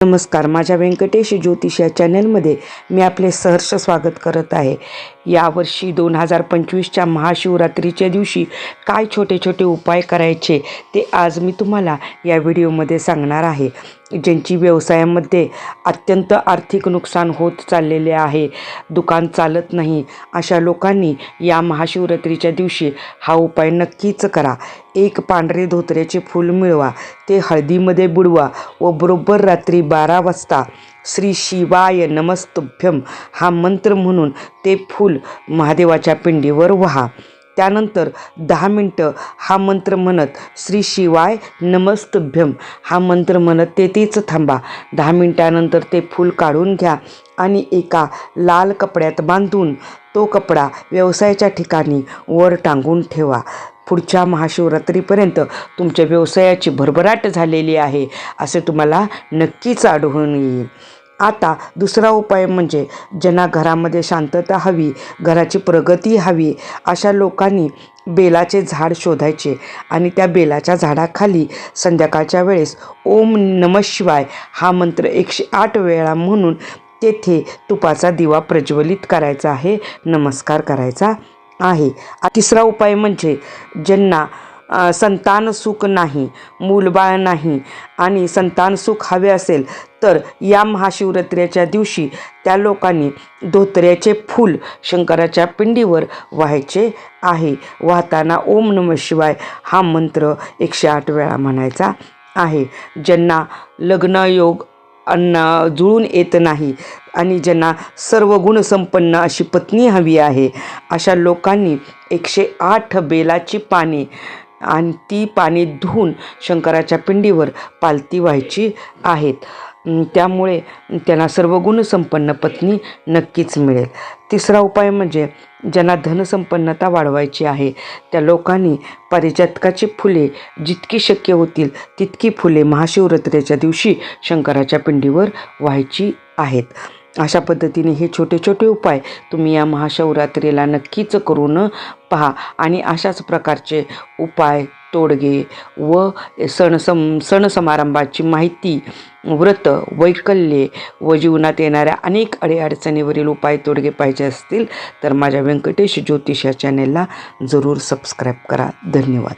नमस्कार माझ्या व्यंकटेश ज्योतिष या चॅनलमध्ये मी आपले सहर्ष स्वागत करत आहे. यावर्षी दोन हजार पंचवीसच्या महाशिवरात्रीच्या दिवशी काय छोटे छोटे उपाय करायचे ते आज मी तुम्हाला या व्हिडिओमध्ये सांगणार आहे. ज्यांची व्यवसायामध्ये अत्यंत आर्थिक नुकसान होत चाललेले आहे दुकान चालत नाही अशा लोकांनी या महाशिवरात्रीच्या दिवशी हा उपाय नक्कीच करा. एक पांढरे धोत्र्याचे फूल मिळवा ते हळदीमध्ये बुडवा व बरोबर रात्री बारा वाजता श्री शिवाय नमस्तुभ्यम हा मंत्र म्हणून ते फूल महादेवाच्या पिंडीवर व्हा. त्यानंतर दहा मिनटं हा मंत्र म्हणत श्री शिवाय नमस्तुभ्यम हा मंत्र म्हणत तेथेच थांबा. दहा मिनटानंतर ते फूल काढून घ्या आणि एका लाल कपड्यात बांधून तो कपडा व्यवसायाच्या ठिकाणी वर टांगून ठेवा. पुढच्या महाशिवरात्रीपर्यंत तुमच्या व्यवसायाची भरभराट झालेली आहे असे तुम्हाला नक्कीच आढळून येईल. आता दुसरा उपाय म्हणजे ज्यांना घरामध्ये शांतता हवी घराची प्रगती हवी अशा लोकांनी बेलाचे झाड शोधायचे आणि त्या बेलाच्या झाडाखाली संध्याकाळच्या वेळेस ओम नम शिवाय हा मंत्र एकशे आठ वेळा म्हणून तेथे तुपाचा दिवा प्रज्वलित करायचा आहे नमस्कार करायचा आहे. तिसरा उपाय म्हणजे ज्यांना संतान सुख नाही मूलबाळ नाही आणि संतान सुख हवे असेल तर या महाशिवरात्रीच्या दिवशी त्या लोकांनी धोत्र्याचे फूल शंकराच्या पिंडीवर व्हायचे आहे. वाहताना ओम नम शिवाय हा मंत्र एकशे आठ वेळा म्हणायचा आहे. ज्यांना लग्नयोग अन्न जुळून येत नाही आणि ज्यांना सर्व गुणसंपन्न अशी पत्नी हवी आहे अशा लोकांनी एकशे आठ बेलाची पाने आणि ती पाने धुवून शंकराच्या पिंडीवर पालती व्हायची आहेत. त्यामुळे त्यांना सर्व गुणसंपन्न पत्नी नक्कीच मिळेल. तिसरा उपाय म्हणजे ज्यांना धनसंपन्नता वाढवायची आहे त्या लोकांनी पारिजातकाची फुले जितकी शक्य होतील तितकी फुले महाशिवरात्रीच्या दिवशी शंकराच्या पिंडीवर व्हायची आहेत. अशा पद्धतीने हे छोटे छोटे उपाय तुम्ही या महाशिवरात्रीला नक्कीच करून पहा आणि अशाच प्रकारचे उपाय तोडगे व सण सम सण समारंभाची माहिती व्रत वैकल्ये व जीवनात येणाऱ्या अनेक अडीअडचणीवरील उपाय तोडगे पाहिजे असतील तर माझ्या व्यंकटेश ज्योतिष या चॅनेलला जरूर सबस्क्राईब करा. धन्यवाद.